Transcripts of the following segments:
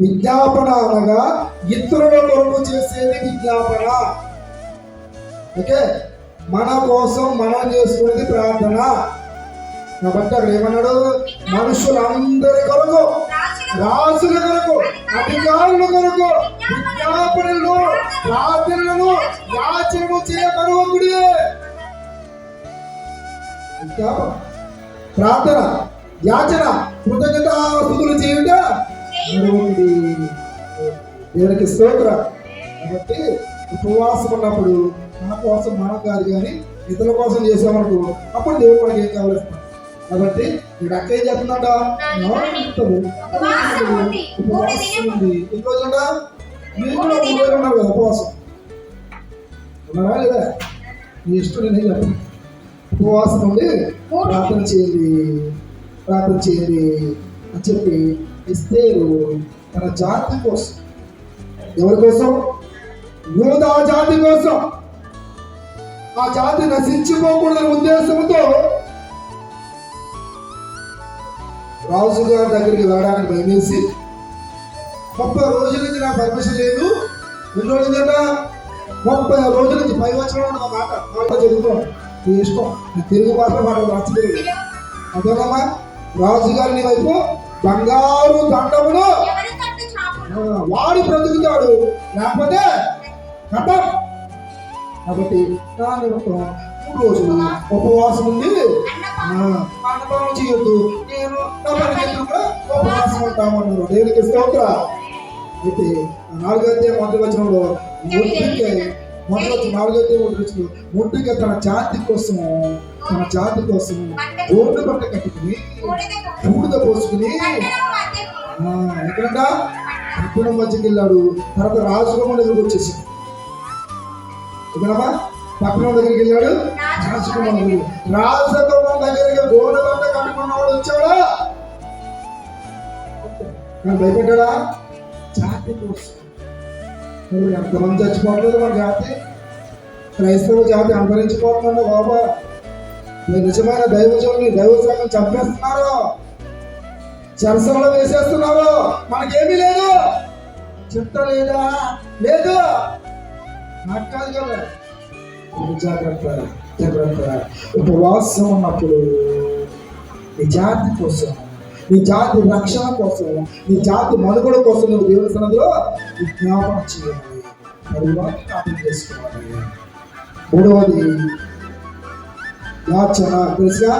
విజ్ఞాపన అనగా ఇతరుల కొరకు చేసేది విజ్ఞాపన. ఓకే? మన కోసం మనం చేసుకునేది ప్రార్థన. కాబట్టి అక్కడ ఏమన్నాడు? మనుషులందరి కొరకు రాజుల కొరకు అధికారుల కొరకు విజ్ఞాపనలు ప్రార్థనలను యాచనలు చేయబరువకుడి విజ్ఞాపన. ప్రార్థన యాచన కృతజ్ఞత స్థుతులు చేయుట మరొకటి దేవునికి స్తోత్ర. కాబట్టి ఉపవాసం ఉన్నప్పుడు మన కోసం మనం కాదు కానీ ఇతరుల కోసం చేసామనుకో అప్పుడు దేవుడు మనకి ఏం కావాలి? కాబట్టి ఇక్కడ అక్క ఏం చెప్తుందంట? ఉపవాసం ఉంది. ఎన్ని రోజులంట? మీరు కూడా మూడు ఉన్నారు కదా ఉపవాసం. ఉన్నారా లేదా? మీ ఇష్టం నేను చెప్పండి ఉపవాసం ఉండి ప్రార్థన చేయండి. ప్రార్థన చేయండి అని చెప్పి ఇస్తేరు తన జాతి కోసం. ఎవరి కోసం? యూదా జాతి కోసం. ఆ జాతి నశించిపోకూడదనే ఉద్దేశంతో రాజు గారి దగ్గరికి వెళ్ళడానికి భయమేసి ముప్పై రోజుల నుంచి నాకు పర్మిషన్ లేదు. ఎన్ని రోజులు కదా ముప్పై రోజుల నుంచి పై వచ్చిన మాట మాట చదువుకోండి నీ ఇష్టం. నీ తెలుగు భాష మాట నచ్చలేదు అదేనమ్మా రాజుగారిని వైపు బంగారు దండమును వాడు బ్రతుకుతాడు. లేకపోతే కథం కాబట్టి నా నిమిత్తం మూడు రోజులు ఉపవాసం ఉంది. అన్నపానం. చేయొద్దు. నేను నా కూడా ఉపవాసం ఉంటామన్నారు దేవునికి స్తోత్ర. అయితే ఆ నాలుగైతే మొదటి వచనంలో ముట్టికే మొదటి వచ్చిన నాలుగైతే మొదటి వచ్చిన ముట్టికే తన జాతి కోసం తన జాతి కోసం గోడ బట్ట కట్టుకుని బూడిద పోసుకుని ఎక్కడంట? పట్టణం మధ్యకి వెళ్ళాడు. తర్వాత రాజకుమార్ దగ్గరకు వచ్చేసింది. ఎక్కడమ్మా పట్టణం దగ్గరికి వెళ్ళాడు. రాజకుమార్ దగ్గరికి రాజకుమార్ దగ్గరికి గోడబంట కట్టుకున్నవాడు వచ్చాడా? కానీ భయపడ్డాడా జాతి కోసం. ఎంతమంది చచ్చిపోవట్లేదు మన జాతి. క్రైస్తవ జాతి అంతరించిపోతుందండి బాబా. మీరు నిజమైన దైవజనుని దైవ చంపేస్తున్నారు. చరసంలో వేసేస్తున్నారు. మనకేమీ లేదు. చింత లేదా. లేదు నాకు కాదు కదా. జాగ్రత్త జాగ్రత్త. ఉపవాసం ఉన్నప్పుడు నీ జాతి కోసం నీ జాతి రక్షణ కోసం నీ జాతి మనుగడ కోసం నువ్వు దేవుని సన్నదిలో చేయాలి. తరువాత జ్ఞాపకం చేసుకోవాలి. మూడవది యాచన తెలుసుగా?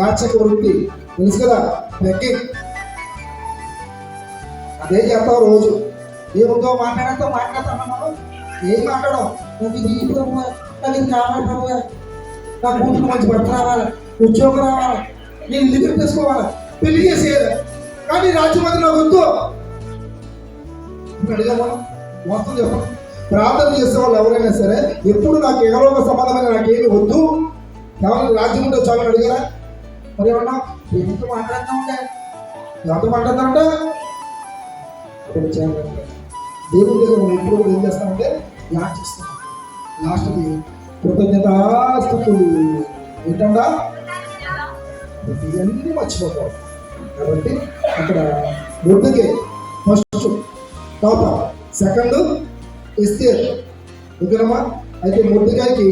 యాచక వృత్తి తెలుసు కదా బెగ్గింగ్ అదే చేస్తావు రోజు. దేవుడితో మాట్లాడతా మాట్లాడతాను ఏం మాట్లాడడం? నాకు ఇది ఈ ప్రభు నాకు ఇది కావాలి ప్రభు నా కూతురు మంచి భర్త రావాలి ఉద్యోగం రావాలి నేను లిమిట్ చేసుకోవాలి పెళ్ళి చేసేది కానీ రాజ్యమంత్రి నాకు వద్దు. ఇప్పుడు అడిగా మొత్తం చెప్పండి. ప్రార్థన చేసే వాళ్ళు ఎవరైనా సరే ఎప్పుడు నాకు ఏదో సంబంధమైన నాకేమి వద్దు. కేవలం రాజ్యం ఉంటే చాలు అడిగారా? మరి ఏమన్నా దేవుడితో మాట్లాడుతూ ఉంటే ఎవరితో మాట్లాడుతూ ఉంటే దేవుడి దగ్గర మనం ఎప్పుడు కూడా ఏం చేస్తామంటే యాచిస్తాం లాస్ట్కి కృతజ్ఞతాస్థుతులు ఏంటండా? ఇవన్నీ మర్చిపోతాం. కాబట్టి అక్కడ మొదటికే ఫస్ట్ టాపర్ సెకండ్ ఎస్తేర్. ఓకేనమ్మా? అయితే మొదటికాయకి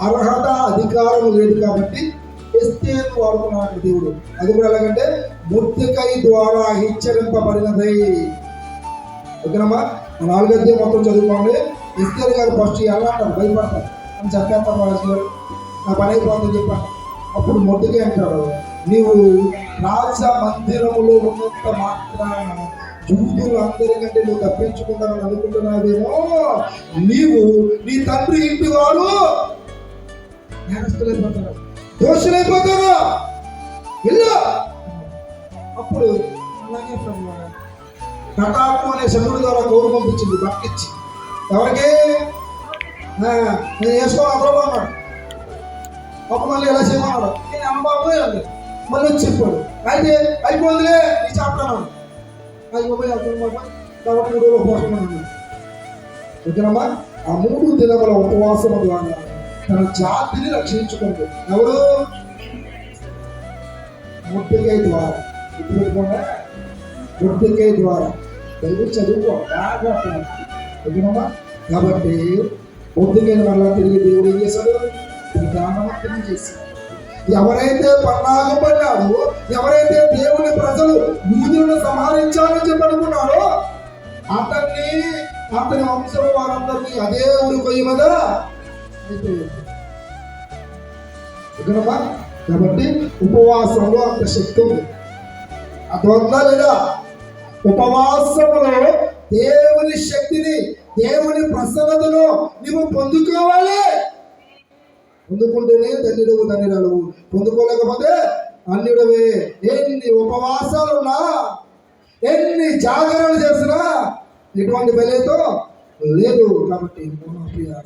అర్హత అధికారం లేదు కాబట్టి ఎస్తేర్ వాడుతున్నాడు దేవుడు. అది కూడా ఎలాగంటే ముత్తికై ద్వారా హెచ్చరింపబడినది. ఓకేనమ్మా? ఆ అధ్యాయం మొత్తం చదువుకోండి. ఎస్తేరు గారు ఫస్ట్ ఎలా అంటారు? భయపడతారు. అని చెప్పేస్తాం వాళ్ళు నా పని అయిపోతుందని చెప్పాను అప్పుడు మొదటిగా అంటారు నీవు రాజ మందిరములో ఉన్నంత మాత్రాన జూదులు అందరికంటే నువ్వు తప్పించుకుంటానని అనుకుంటున్నావేమో? నీవు నీ తండ్రి ఇంటి వారు నేరస్తులైపోతారు దోషులైపోతారు. ఇల్లు. అప్పుడు అలాగే ప్రభువా, కటాకు అనే శనుడు ద్వారా కౌరు పంపించింది బట్టిచ్చి ఎవరికి? నేను వేసుకోవాలి ప్రభు అన్నాడు ఒక మళ్ళీ ఎలా చేయమన్నాడు? నేను అమ్మబాబు అంది మళ్ళీ వచ్చి చెప్పాడు. అయితే అయిపోయిందిలే నీ చెప్తాను అయిపోయి అర్థం కాబట్టి మూడు ఉపవాసం అన్నాడు ఓకేనమ్మా ఆ మూడు దినముల ఉపవాసం ద్వారా తన జాతిని రక్షించుకుంది ఎవరు? ముట్టికై ద్వారా. గుర్తుపెట్టుకోండి ముట్టికై ద్వారా. బైబిల్ చదువుకో. బాగా ఓకేనమ్మా కాబట్టి బొద్దుగైన వల్ల తిరిగి దేవుడు ఏం చేశాడు? జ్ఞానవంతుని చేశాడు. ఎవరైతే పన్నాగం పడ్డారో ఎవరైతే దేవుని ప్రజలు యూదులను సంహరించాలని చెప్పి అనుకున్నారో అతన్ని అతని వంశం వారందరినీ అదే ఊరు కొయ్యి మీద అయిపోయింది. ఓకేనమ్మా కాబట్టి ఉపవాసంలో అంత శక్తి ఉంది. అర్థమవుతుందా లేదా ఉపవాసంలో దేవుని శక్తిని దేవుని ప్రసన్నతను నువ్వు పొందుకోవాలి. పొందుకుంటేనే ధన్యుడవు ధన్యురాలు పొందుకోలేకపోతే అన్యుడవే. ఎన్ని ఉపవాసాలున్నా ఎన్ని జాగరణలు చేసినా ఎటువంటి బలేతో లేదు. కాబట్టి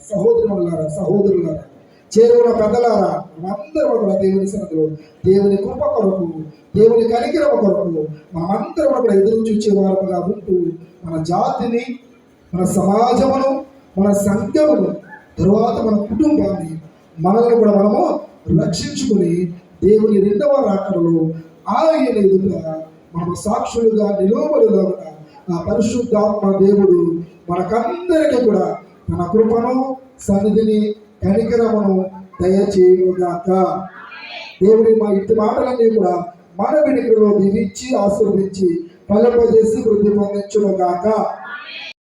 సహోదరులారా సహోదరులారా చేరువుల పెద్దలారా మనందరం కూడా దేవుని సన్నిధిలో దేవుని కృప కొరకు దేవుని కనికరమ కొరకు మనమందరం కూడా ఎదురు చూచే వారముగా ఉంటూ మన జాతిని మన సమాజమును మన సంఘమును తరువాత మన కుటుంబాన్ని మనల్ని కూడా మనము రక్షించుకుని దేవుని రెండవ రాకడలో ఆయన ఎదుట మనము సాక్షులుగా నిలవబడులాగా ఆ పరిశుద్ధాత్మ దేవుడు మనకందరికీ కూడా తన కృపను సన్నిధిని కనికరమును దయచేయుగాక దేవుడి మా ఇంటి మాటలన్నీ కూడా మన వెనుకలో దీవించి ఆశీర్వించి ఫలింపజేసి వృద్ధి పొందించుగాక